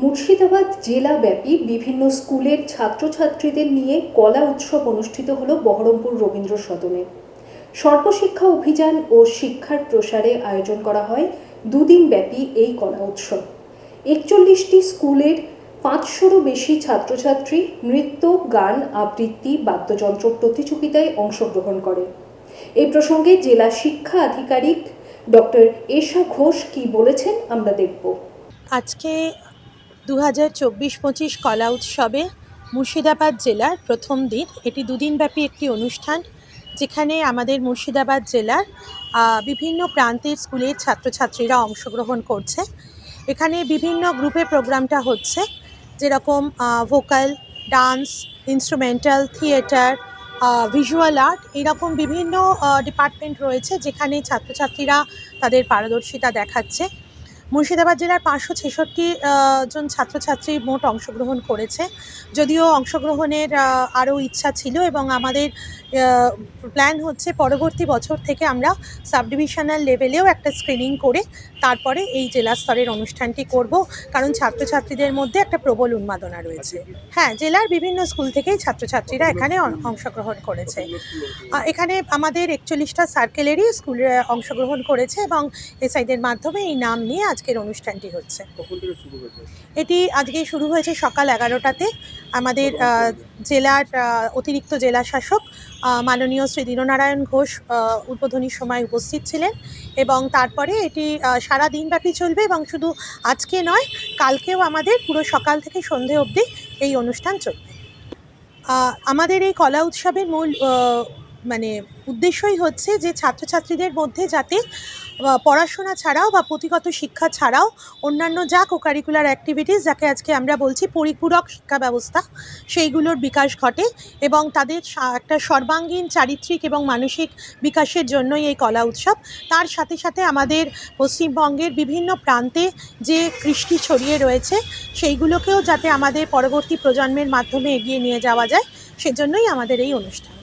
মুর্শিদাবাদ জেলাব্যাপী বিভিন্ন স্কুলের ছাত্রছাত্রীদের নিয়ে কলা উৎসব অনুষ্ঠিত হলো বহরমপুর রবীন্দ্র সদনে। সর্বশিক্ষা অভিযান ও শিক্ষার প্রসারে আয়োজন করা হয় দুদিন ব্যাপী এই কলা উৎসব। একচল্লিশটি স্কুলের পাঁচশোরও বেশি ছাত্রছাত্রী নৃত্য, গান, আবৃত্তি, বাদ্যযন্ত্র প্রতিযোগিতায় অংশগ্রহণ করে। এই প্রসঙ্গে জেলা শিক্ষা আধিকারিক ডক্টর এশা ঘোষ কি বলেছেন আমরা দেখব। আজকে দু হাজার চব্বিশ পঁচিশ কলা উৎসবে মুর্শিদাবাদ জেলার প্রথম দিন। এটি দুদিনব্যাপী একটি অনুষ্ঠান যেখানে আমাদের মুর্শিদাবাদ জেলার বিভিন্ন প্রান্তের স্কুলের ছাত্রছাত্রীরা অংশগ্রহণ করছে। এখানে বিভিন্ন গ্রুপে প্রোগ্রামটা হচ্ছে, যেরকম vocal, dance, instrumental, theatre visual art, এরকম বিভিন্ন ডিপার্টমেন্ট রয়েছে যেখানে ছাত্রছাত্রীরা তাদের পারদর্শিতা দেখাচ্ছে। মুর্শিদাবাদ জেলার পাঁচশো ছেষট্টি জন ছাত্রছাত্রী মোট অংশগ্রহণ করেছে। যদিও অংশগ্রহণের আরও ইচ্ছা ছিল এবং আমাদের প্ল্যান হচ্ছে পরবর্তী বছর থেকে আমরা সাব ডিভিশনাল লেভেলেও একটা স্ক্রিনিং করে তারপরে এই জেলা স্তরের অনুষ্ঠানটি করব। কারণ ছাত্রছাত্রীদের মধ্যে একটা প্রবল উন্মাদনা রয়েছে। হ্যাঁ জেলার বিভিন্ন স্কুল থেকেই ছাত্রছাত্রীরা এখানে অংশগ্রহণ করেছে। এখানে আমাদের একচল্লিশটা সার্কেলেরই স্কুল অংশগ্রহণ করেছে এবং এসআইদের মাধ্যমে এই নাম নিয়ে আজকের অনুষ্ঠানটি হচ্ছে। এটি আজকে শুরু হয়েছে সকাল এগারোটাতে। আমাদের জেলার অতিরিক্ত জেলা শাসক মাননীয় শ্রী দীননারায়ণ ঘোষ উদ্বোধনীর সময় উপস্থিত ছিলেন এবং তারপরে এটি সারা দিনব্যাপী চলবে এবং শুধু আজকে নয় কালকেও আমাদের পুরো সকাল থেকে সন্ধে অবধি এই অনুষ্ঠান চলবে। আমাদের এই কলা উৎসবের মূল মানে উদ্দেশ্যই হচ্ছে যে ছাত্রছাত্রীদের মধ্যে যাতে পড়াশোনা ছাড়াও বা পুঁথিগত শিক্ষা ছাড়াও অন্যান্য যা কো কারিকুলার অ্যাক্টিভিটিস যাকে আজকে আমরা বলছি পরিপূরক শিক্ষা ব্যবস্থা, সেইগুলোর বিকাশ ঘটে এবং তাদের একটা সর্বাঙ্গীন চারিত্রিক এবং মানসিক বিকাশের জন্যই এই কলা উৎসব। তার সাথে সাথে আমাদের পশ্চিমবঙ্গের বিভিন্ন প্রান্তে যে কৃষ্টি ছড়িয়ে রয়েছে, সেইগুলোকেও যাতে আমাদের পরবর্তী প্রজন্মের মাধ্যমে এগিয়ে নিয়ে যাওয়া যায়, সেজন্যই আমাদের এই অনুষ্ঠান।